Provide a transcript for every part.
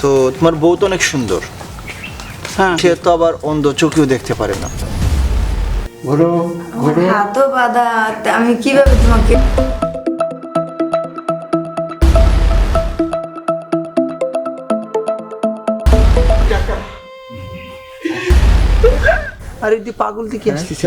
তো তোমার বউ তো অনেক সুন্দর। হ্যাঁ। সে তো আবার অন্ধ চোখেও দেখতে পারে না। ঘোরো ঘোরো হাতও বাঁধা আমি কীভাবে তোমাকে আরে দি পাগল দিকে আসতেছে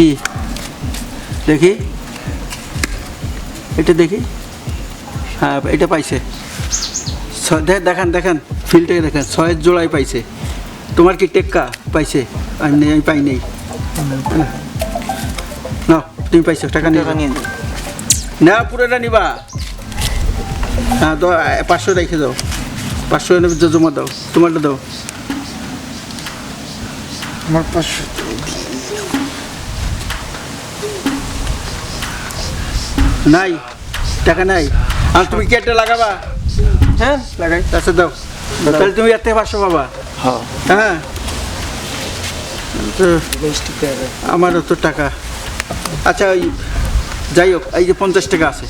কি দেখি। এটা দেখি। হ্যাঁ এটা পাইছে। দেখান দেখান ফিল্ডটাকে দেখেন। ছয়ের জোড়াই পাইছে। তোমার কি টেক্কা? পাইছে। আমি পাই নেই। না তুমি পাইছো টাকা নিয়ে। না পুরোটা নিবা। হ্যাঁ তো পাঁচশো রেখে দাও। পাঁচশো জমা দাও। তোমারটা দাও। আমার পাঁচশো। নাই টাকা নাই। আর তুমি কি একটা লাগাবা? হ্যাঁ? লাগাই। আচ্ছা দাও। তাহলে তুমি এর থেকে পাঁচশো পাবা। হ্যাঁ। হ্যাঁ? আমারও তো টাকা। আচ্ছা ওই যাই হোক এই যে পঞ্চাশ টাকা আছে।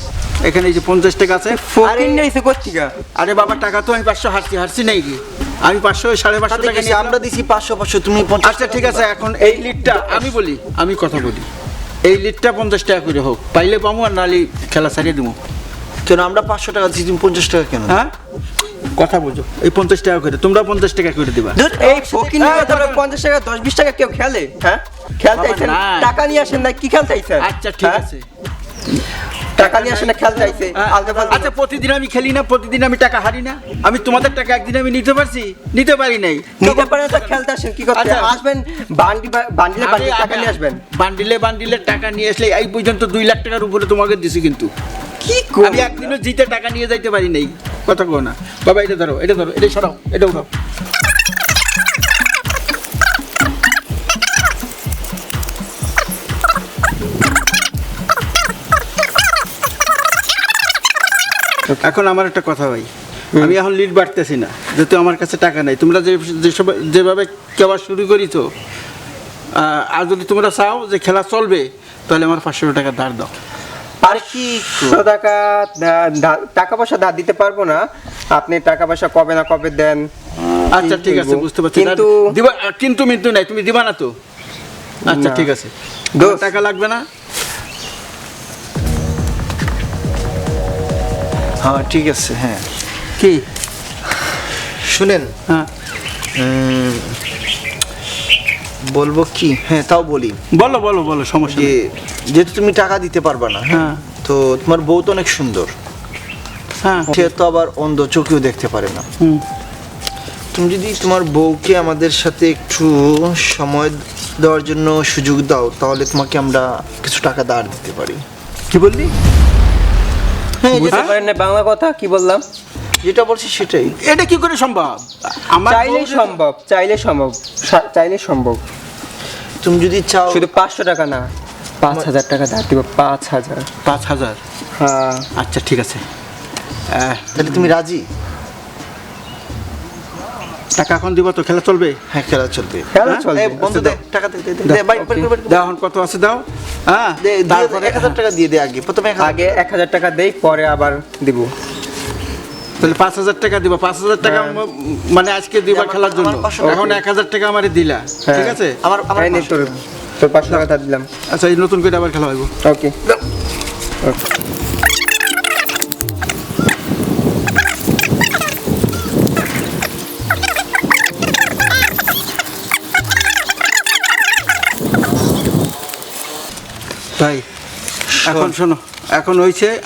এখানে এই যে পঞ্চাশ টাকা আছে। আরে বাবা টাকা তো আমি পাঁচশো হারছি হারছি নাই কি? আমি পাঁচশো সাড়ে পাঁচশো টাকা আমরা দিছি পাঁচশো পাঁচশো তুমি আচ্ছা ঠিক আছে এখন এই লিডটা আমি বলি আমি কথা বলি। এই লিটটা পঞ্চাশ টাকা করে হোক। পাইলে পাবো আর নালি খেলা ছাড়িয়ে দিবো কেন আমরা পাঁচশো টাকা দিচ্ছি তুমি পঞ্চাশ টাকা কেন? হ্যাঁ? কথা বুঝো। এই পঞ্চাশ টাকা করে তোমরা পঞ্চাশ টাকা করে দিবা। এই ফকির পঞ্চাশ টাকা দশ বিশ টাকা কেউ খেলে? হ্যাঁ। খেলতে। টাকা নিয়ে আসেন না কি খেলতে আচ্ছা ঠিক হ্যাঁ? আছে। টাকা নিয়ে আসেন না খেলতে আইছে আ- আলগা ফালগা। আচ্ছা প্রতিদিন আমি খেলি না প্রতিদিন আমি টাকা হারি না? আমি তোমাদের টাকা একদিন আমি নিতে পারছি? নিতে পারি নাই। নিতে পারেন তো খেলতে আসেন কি করতে আচ্ছা। আসবেন বান্ডি বান্ডিলে বান্ডিলে টাকা নিয়ে আসবেন। বান্ডিলে বান্ডিলে টাকা নিয়ে আসলে এই পর্যন্ত দুই লাখ টাকার উপরে তোমাকে দিছি কিন্তু। কি আমি একদিনও জিতে টাকা নিয়ে যাইতে পারি নাই। কথা কো না। বাবা এটা ধরো এটা ধরো এটা সরাও এটা উঠাও। এখন আমার একটা কথা ভাই আমি এখন লিড বাড়তেছি না যেহেতু আমার কাছে টাকা নাই তোমরা যে যেসব যেভাবে কেওয়া শুরু করিছো আর যদি তোমরা চাও যে খেলা চলবে তাহলে আমার পাঁচশো টাকা ধার দাও। আর কি টাকা টাকা পয়সা ধার দিতে পারব না আপনি টাকা পয়সা কবে না কবে দেন আচ্ছা ঠিক আছে বুঝতে পারছি। কিন্তু দিবা কিন্তু মিন্তু নাই তুমি দিবা না তো। আচ্ছা ঠিক আছে। টাকা লাগবে না? হ্যাঁ ঠিক আছে হ্যাঁ। কি? শুনেন হ্যাঁ। বলব কি? হ্যাঁ তাও বলি। বলো বলো বলো সমস্যা যে যেহেতু তুমি টাকা দিতে পারবা না হ্যাঁ হ্যাঁ। তো তোমার বউ তো অনেক সুন্দর। হ্যাঁ। সে তো আবার অন্ধ চোখেও দেখতে পারে না। হুম। তুমি যদি তোমার বউকে আমাদের সাথে একটু সময় দেওয়ার জন্য সুযোগ দাও তাহলে তোমাকে আমরা কিছু টাকা ধার দিতে পারি। কি বললি? বুঝতে পারেন না বাংলা কথা? কি বললাম? যেটা বলছি সেটাই। এটা কি করে সম্ভব? আমার যদি- সম্ভব চাইলে সম্ভব চাইলে সম্ভব। তুমি যদি চাও শুধু পাঁচশো টাকা না পাঁচ হাজার টাকা ধার দিব পাঁচ হাজার। পাঁচ হাজার? হ্যাঁ। আচ্ছা ঠিক আছে। তাহলে তুমি রাজি? টাকা এখন দিব তো খেলা চলবে? হ্যাঁ খেলা চলবে। খেলা হ্যাঁ? চলবে। এই বন্ধু আচ্ছা, দে টাকা দে দে, দে, দাও, কর। দাও এখন কত আছে? দাও। হ্যাঁ? দে, দিয়ে দে, তারপরে এক হাজার টাকা দিয়ে দে আগে প্রথমে আগে এক হাজার টাকা দেই পরে আবার দিব। তাহলে পাঁচ হাজার টাকা দিবা পাঁচ হাজার টাকা হ্যাঁ। মানে আজকে দিবা খেলার জন্য। এখন এক হাজার টাকা আমার দিলা হ্যাঁ। ঠিক আছে? আমার আমার তোর তোর পাঁচশো টাকা দিলাম। আচ্ছা এই নতুন করে আবার খেলা হইব। ওকে। তাই এখন শোনো। এখন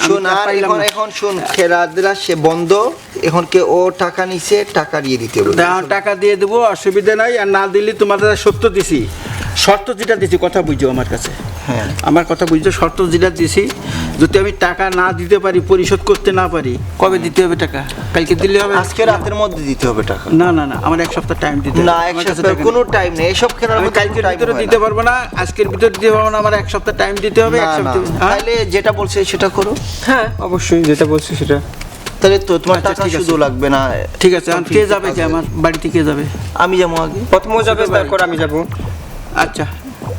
শোন আর এখন। এখন শোন খেলাধুলা সে বন্ধ এখন কে ও টাকা নিছে টাকা দিয়ে দিতে হবে টাকা দিয়ে দেবো অসুবিধা নাই আর না দিলে তোমাদের সত্য দিছি। শর্ত যেটা দিছি কথা বুঝো আমার কাছে। হ্যাঁ। আমার কথা বুঝছ শর্ত যেটা দিছি যদি আমি টাকা না দিতে পারি পরিশোধ করতে না পারি কবে দিতে হবে টাকা? কালকে দিলে হবে? আজকে রাতের মধ্যে দিতে হবে টাকা। না না না আমার এক সপ্তাহ টাইম দিতে না এক সপ্তাহ কোনো টাইম নেই এসব খেলার আমি মধ্যে কালকের ভিতরে দিতে পারব না আজকের ভিতরে দিতে পারব না আমার এক সপ্তাহ টাইম দিতে হবে এক সপ্তাহ হ্যাঁ? তাহলে যেটা বলছে সেটা করো। হ্যাঁ। অবশ্যই যেটা বলছি সেটা। তাহলে তো তোমার আচ্ছা, টাকা শুধু লাগবে না। ঠিক আছে কে যাবে কে? আমার বাড়িতে কে যাবে? আমি যাব আগে। প্রথমও যাবে তারপর আমি যাব। আচ্ছা।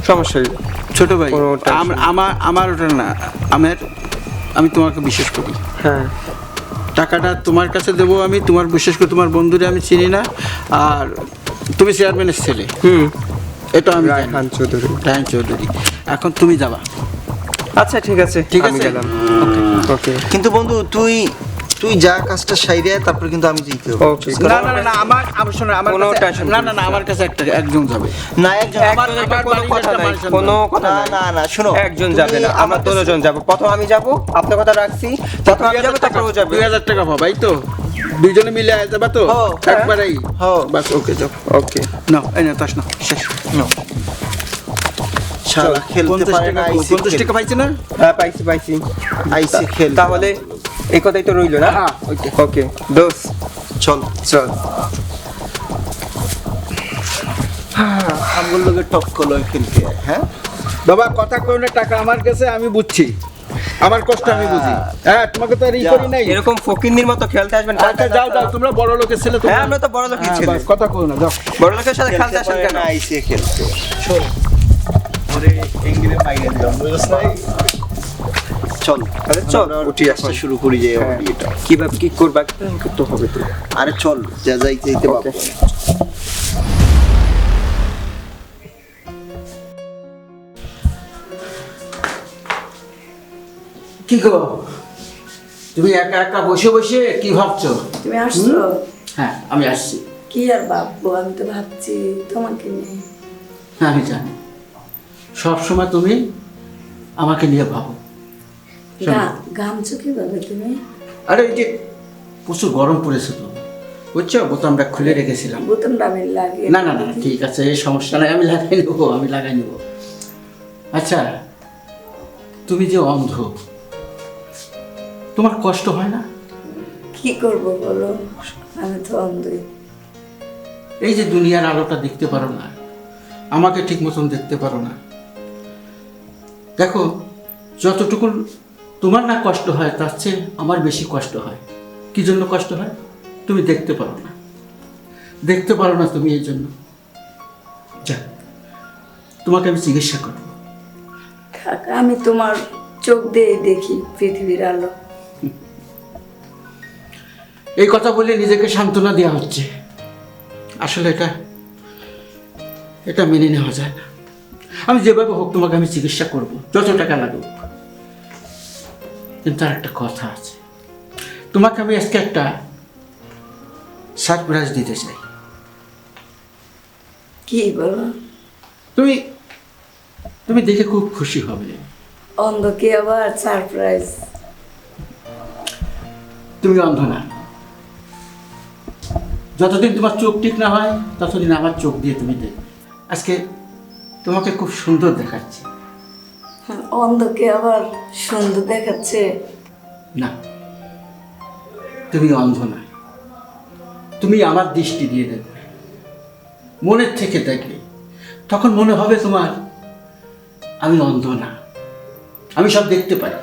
সমস্যা নেই। ছোট ভাই আমার আমার ওটা না আমার আমি তোমাকে বিশ্বাস করি। হ্যাঁ। টাকাটা তোমার কাছে দেবো আমি তোমার বিশেষ করে তোমার বন্ধুরে আমি চিনি না আর তুমি চেয়ারম্যানের ছেলে। হুম। এটা আমি রায়হান চৌধুরী। রায়ন চৌধুরী। এখন তুমি যাবা। আচ্ছা ঠিক আছে। ঠিক আছে? গেলাম। ওকে ওকে কিন্তু বন্ধু তুই তুই যা কাজটা সাইডে তারপর কিন্তু আমি যেতে হবে না না না, না আমার আমার শোনো আমার কোনো কাছে tension না না না না। আমার কাছে একটা একজন যাবে। না একজন আমার- এটা কোনো কথা নাই কোনো কথা না না না শোনো একজন যাবে না আমরা কাছে- দুজন যাব। প্রথম আমি যাব আপনার কথা রাখছি। প্রথম আমি যাব তারপর ও যাবে। দুই হাজার টাকা পাবা এই তো। দুইজনে মিলে আয় যাবা তো? হ্যাঁ। একবারেই। হ্যাঁ। বাস ওকে যাও। ওকে না এই না তাস না শেষ. শালা খেলতে পঞ্চাশ পারে না আইসে পঞ্চাশ টাকা পাইছে না? হ্যাঁ পাইছি পাইছি। আইসে খেল তাহলে এই কথাই তো রইল না? হ্যাঁ, ওকে। দোস চল চল। আমগুলো লোকে করল খেলতে হ্যাঁ? বাবা কথা কই না টাকা আমার কাছে আমি বুঝছি। আমার কষ্ট আমি বুঝি। হ্যাঁ। তোমাকে তো আর ই করি নাই। এরকম ফকিন্নির মতো খেলতে আসবেন আচ্ছা যাও যাও তোমরা বড় লোকের ছেলে তো হ্যাঁ আমরা তো বড় লোকের ছেলে। কথা কই না যাও। বড় লোকের সাথে খেলতে আসেন কেন? আইসে খেলতে চল ওরে এঙ্গিলে দিলাম বুঝছ নাই? চল। আরে চল, উঠি আসি। কথা শুরু করি যে হ্যাঁ। কীভাবে কি করবা? করতে হবে তো। আরে চল যা যাইতে যাইতে বাবা কি গো? তুমি একা একা বসে বসে কি ভাবছ? তুমি আসছো? হ্যাঁ আমি আসছি। কি আর ভাববো? আমি তো ভাবছি তোমাকে নিয়ে। হ্যাঁ আমি জানি। সবসময় তুমি আমাকে নিয়ে ভাবো। গা- গামছো কীভাবে তুমি? আরে এই যে প্রচুর গরম পড়েছে তো। বুঝছ? বোতামটা খুলে রেখেছিলাম। বোতামটা আমি লাগিয়ে না না না ঠিক আছে এই সমস্যা নাই আমি লাগাই নেব আমি লাগাই নেব। আচ্ছা তুমি যে অন্ধ তোমার কষ্ট হয় না? কি করব বলো? আমি তো অন্ধই। এই যে দুনিয়ার আলোটা দেখতে পারো না আমাকে ঠিক মতন দেখতে পারো না। দেখো যতটুকু তোমার না কষ্ট হয় তার চেয়ে আমার বেশি কষ্ট হয়। কি জন্য কষ্ট হয়? তুমি দেখতে পারো না। দেখতে পারো না তুমি এই জন্য। যা তোমাকে আমি চিকিৎসা করব থাক আমি তোমার চোখ দিয়ে দেখি পৃথিবীর আলো। এই কথা বলে নিজেকে সান্ত্বনা দেওয়া হচ্ছে। আসলে এটা এটা মেনে নেওয়া যায় না। আমি যেভাবে হোক তোমাকে আমি চিকিৎসা করব। যত টাকা লাগুক কিন্তু আর একটা কথা আছে। তোমাকে আমি আজকে একটা সারপ্রাইজ দিতে চাই। কি বলো? তুমি তুমি দেখে খুব খুশি হবে। অন্ধ অন্ধকে আবার সারপ্রাইজ তুমি অন্ধ না। যতদিন তোমার চোখ ঠিক না হয় ততদিন আমার চোখ দিয়ে তুমি দেখবে। আজকে তোমাকে খুব সুন্দর দেখাচ্ছে। অন্ধকে আবার সুন্দর দেখাচ্ছে। না, তুমি অন্ধ না। তুমি আমার দৃষ্টি দিয়ে দেখবে মনের থেকে দেখবে। তখন মনে হবে তোমার, আমি অন্ধ না। আমি সব দেখতে পারি।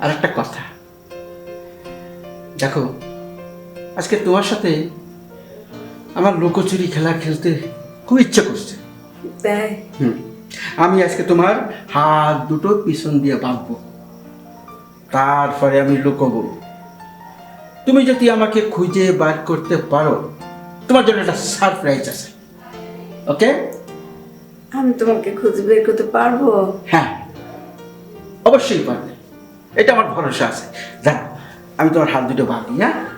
আর একটা কথা। দেখো, আজকে তোমার সাথে আমার লুকোচুরি খেলা খেলতে খুব ইচ্ছা করছে। হুম। আমি আজকে তোমার হাত দুটো পিছন দিয়ে বাঁধবো। তারপরে আমি লুকোবো। তুমি যদি আমাকে খুঁজে বার করতে পারো তোমার জন্য একটা সারপ্রাইজ আছে। ওকে আমি তোমাকে খুঁজে বের করতে পারব। হ্যাঁ। অবশ্যই পারবে। এটা আমার ভরসা আছে। জানো আমি তোমার হাত দুটো বাঁধি হ্যাঁ?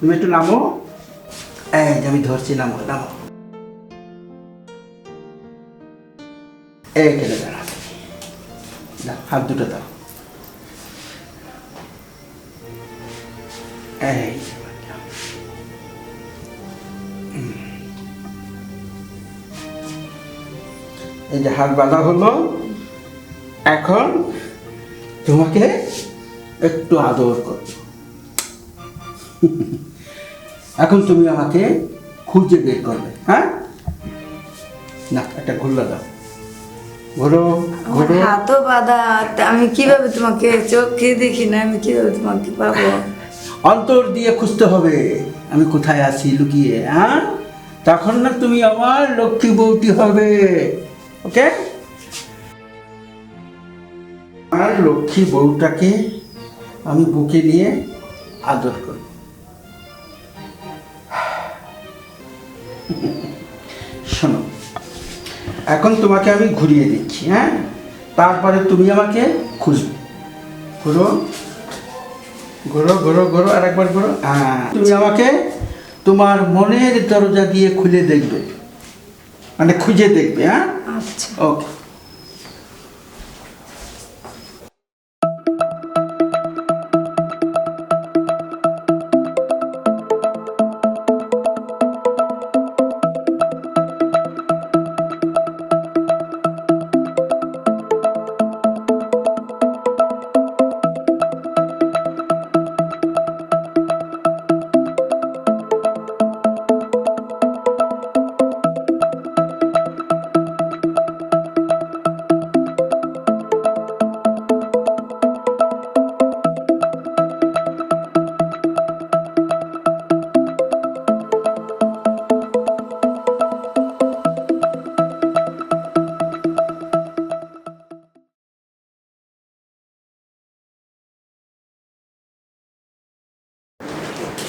তুমি একটু নামো। এই আমি ধরছি নামো নামো। দাঁড়া দাও, হাত দুটো দাও। এই এই যে হাত বাঁধা হলো। এখন তোমাকে একটু আদর করব। এখন তুমি আমাকে খুঁজে বের করবে হ্যাঁ? না একটা ঘুরলা দাও। ঘোরো ঘোরো হাতও বাঁধা আমি কীভাবে তোমাকে চোখে দেখি না আমি কীভাবে তোমাকে পাবো? অন্তর দিয়ে খুঁজতে হবে আমি কোথায় আছি লুকিয়ে হ্যাঁ? তখন না তুমি আমার লক্ষ্মী বউটি হবে ওকে? আর লক্ষ্মী বউটাকে আমি বুকে নিয়ে আদর করব। শোনো এখন তোমাকে আমি ঘুরিয়ে দিচ্ছি হ্যাঁ? তারপরে তুমি আমাকে খুঁজবে। ঘুরো ঘোরো ঘোরো ঘোরো আর একবার ঘোরো। হ্যাঁ তুমি আমাকে তোমার মনের দরজা দিয়ে খুলে দেখবে। মানে খুঁজে দেখবে হ্যাঁ? আচ্ছা। ওকে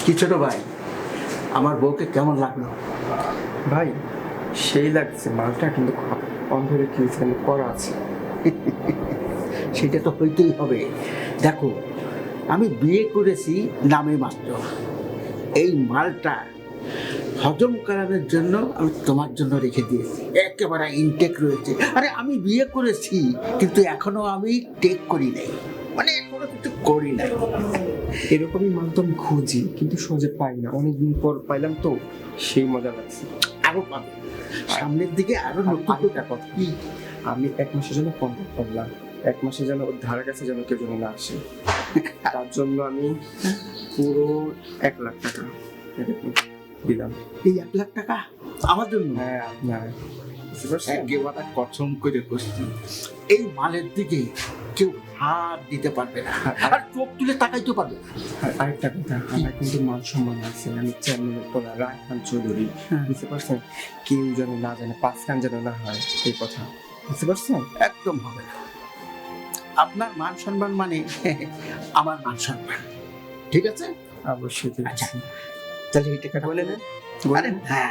কি ছোট ভাই? আমার বউকে কেমন লাগল? ভাই সেই লাগছে মালটা কিন্তু অন্ধের কি করা আছে। সেটা তো হইতেই হবে। দেখো আমি বিয়ে করেছি নামে মাত্র। এই মালটা হজম করানোর জন্য আমি তোমার জন্য রেখে দিয়েছি। একেবারে ইনটেক রয়েছে। আরে আমি বিয়ে করেছি কিন্তু এখনও আমি টেক করি নাই। মানে এখনও কিছু করি নাই। এরকমই মাধ্যম খুঁজি কিন্তু সহজে পাই না। অনেকদিন পর পাইলাম তো সেই মজা লাগছে। আরও পাবে। সামনের দিকে আরও নতুন কথা। কি? আমি এক মাসের জন্য কন্ট্যাক্ট করলাম। এক মাসে যেন ওর ধারে কাছে যেন কেউ যেন না আসে। তার জন্য আমি পুরো এক লাখ টাকা দিলাম। এই এক লাখ টাকা? আমার জন্য? হ্যাঁ আপনার। বুঝতে পারছেন? একেবারে কসম করে বসছি এই মালের দিকে কেউ হাত দিতে পারবে না। আর চোখ তুলে তাকাইতে পারবে না। আরেকটা কথা আমার কিন্তু মান সম্মান আছে। আমি চেয়ারম্যানের তোলা রায়হান চৌধুরী বুঝতে পারছেন? কেউ যেন না জানে পাঁচ কান যেন না হয় এই কথা। বুঝতে পারছেন? একদম হবে না। আপনার মান সম্মান মানে আমার মান সম্মান। ঠিক আছে? অবশ্যই ঠিক আচ্ছা। আছে। তাহলে এই টাকাটা বলে নেন আরে না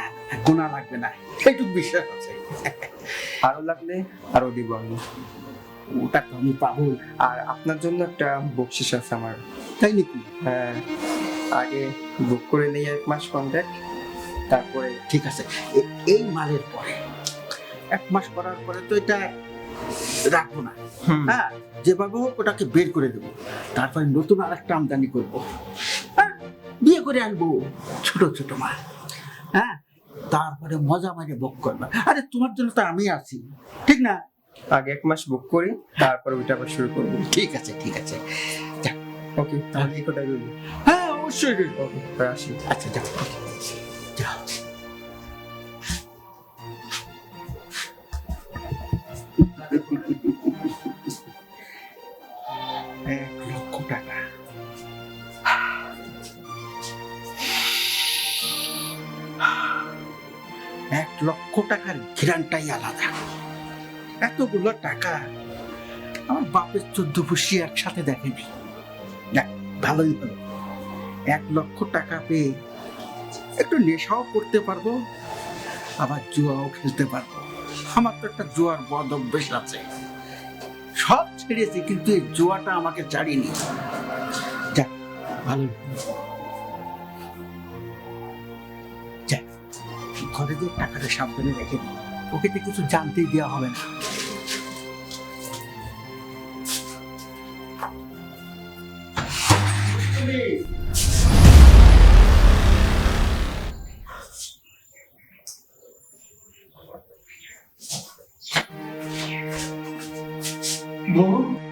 গোনা লাগবে না। এইটুকু বিশ্বাস আছে। আরও লাগলে আরও দিব আমি। ওটা তো আমি পাবো আর আপনার জন্য একটা বকশিস আছে আমার। তাই নাকি? হ্যাঁ আগে বুক করে নেই এক মাস কন্ট্যাক্ট তারপরে ঠিক আছে। এই মালের পরে। এক মাস করার পরে তো এটা রাখব না। হ্যাঁ যেভাবে হোক ওটাকে বের করে দেবো। তারপরে নতুন আর একটা আমদানি করব। হ্যাঁ বিয়ে করে আনব। ছোট ছোট মাল। হ্যাঁ? তারপরে মজা মারে বুক করবে। আরে তোমার জন্য তো আমি আছি। ঠিক না? আগে এক মাস বুক করি তারপর ওইটা আবার শুরু করব। ঠিক আছে ঠিক আছে। ওকে তাহলে এই রইল। হ্যাঁ অবশ্যই রইল। ওকে আসি আচ্ছা যাও যাও টাকার ঘিরানটাই আলাদা। এতগুলো টাকা আমার বাপের চোদ্দ পুষি একসাথে দেখেনি। দেখ, ভালোই হলো। এক লক্ষ টাকা পেয়ে একটু নেশাও করতে পারব, আবার জুয়াও খেলতে পারব। আমার তো একটা জুয়ার বদ অভ্যেস আছে। সব ছেড়েছি, কিন্তু এই জুয়াটা আমাকে ছাড়িনি। যাক ভালো ঘরে যে টাকাটা সাবধানে রেখে দিই ওকে তো কিছু জানতেই দেওয়া হবে না। বুঝতে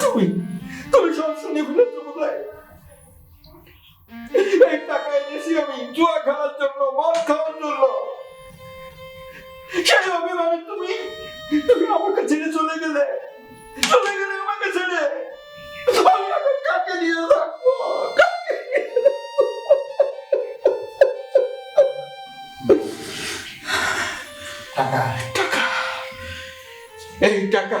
তুমি তুমি সব শুনে ফেলেছো এই টাকা এনেছি আমি, জুয়া খেলার জন্য মদ খাওয়ার জন্য। সেই অভিমানে তুমি তুমি আমাকে ছেড়ে চলে গেলে। চলে গেলে আমাকে ছেড়ে। আমি এখন কাকে নিয়ে থাকব? টাকা টাকা। এই টাকা।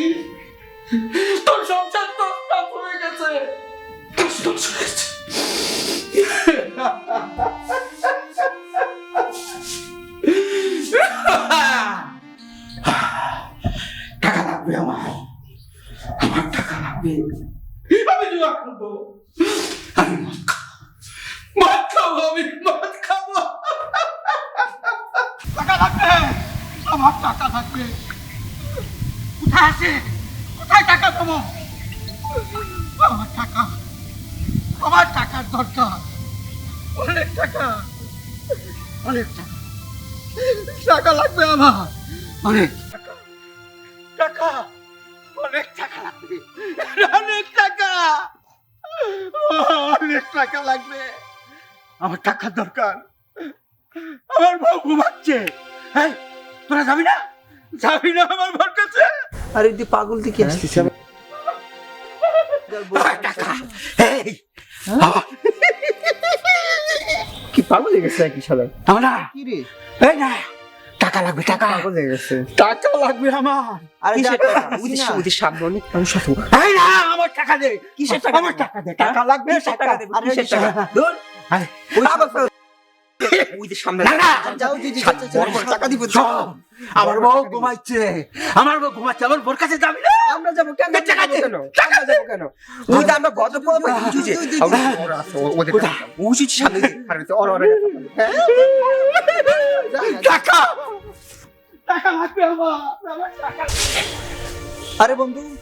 হারিয়েছিস তোর সংসার তোর হয়ে গেছে। গেছে। টাকা লাগবে আমার। আমার টাকা লাগবে। আমি জুয়া খাব আমি মদ খাব। মদ খাব, আমি মদ খাব। টাকা লাগবে। আমার টাকা লাগবে। কোথায় আছে? কোথায় টাকা পাবো? আমার টাকা, আমার টাকার দরকার। অনেক টাকা অনেক টাকা। টাকা লাগবে আমার। অনেক টাকা টাকা, অনেক টাকা লাগবে। অনেক টাকা অনেক টাকা লাগবে। আমার টাকা দরকার। আমার বউ ঘুমাচ্ছে। এই, তোরা যাবি না? যাবি না আমার বউর কাছে? আরে তুই পাগল থেকে আসছিস টাকা কি পাগল হয়ে গেছে নাকি শালা? আমরা কি রে? এই না। টাকা লাগবে টাকা। পাগল হয়ে গেছে। টাকা লাগবে আমার। আরে টাকা? না? সামনে মানুষ আছে। এই না আমার টাকা দে। কিসের টাকা আমার টাকা দে টাকা লাগবে টাকা? আরে কিসের টাকা? দূর আরে, আমার বউ ঘুমাচ্ছে। আমার বউ ঘুমাচ্ছে আমার বোর কাছে যাবি না? আমরা যাব কেন? টাকা কেন? আমরা যাব কেন? গত ওদের? সামনে ওরা- ওরা? টাকা! টাকা লাগবে আমার আমার টাকা। আরে বন্ধু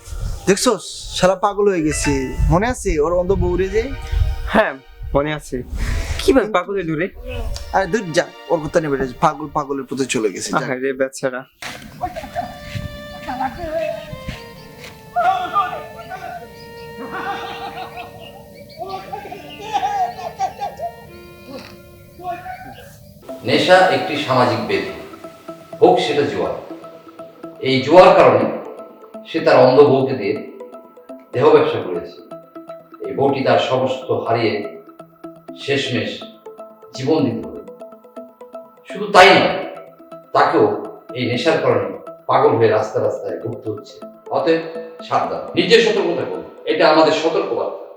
দেখছোস শালা পাগল হয়ে গেছে। মনে আছে ওর অন্ধ বউরে যে? হ্যাঁ। মনে আছে? কীভাবে পাগল হইল রে আরে দূর যা ওর কথা নেবে পাগল পাগলের পথে চলে গেছে। আরে বেচারা। নেশা একটি সামাজিক ব্যাধি হোক সেটা জোয়ার। এই জোয়ার কারণে সে তার অন্ধ বউকে দিয়ে দেহ ব্যবসা করেছে। এই বউটি তার সমস্ত হারিয়ে শেষমেশ জীবন দিতে হবে। শুধু তাই নয়, তাকেও এই নেশার কারণে পাগল হয়ে রাস্তা রাস্তায় ঘুরতে হচ্ছে। অতএব সাবধান, নিজের সতর্কতা করুন। এটা আমাদের সতর্কবার্তা।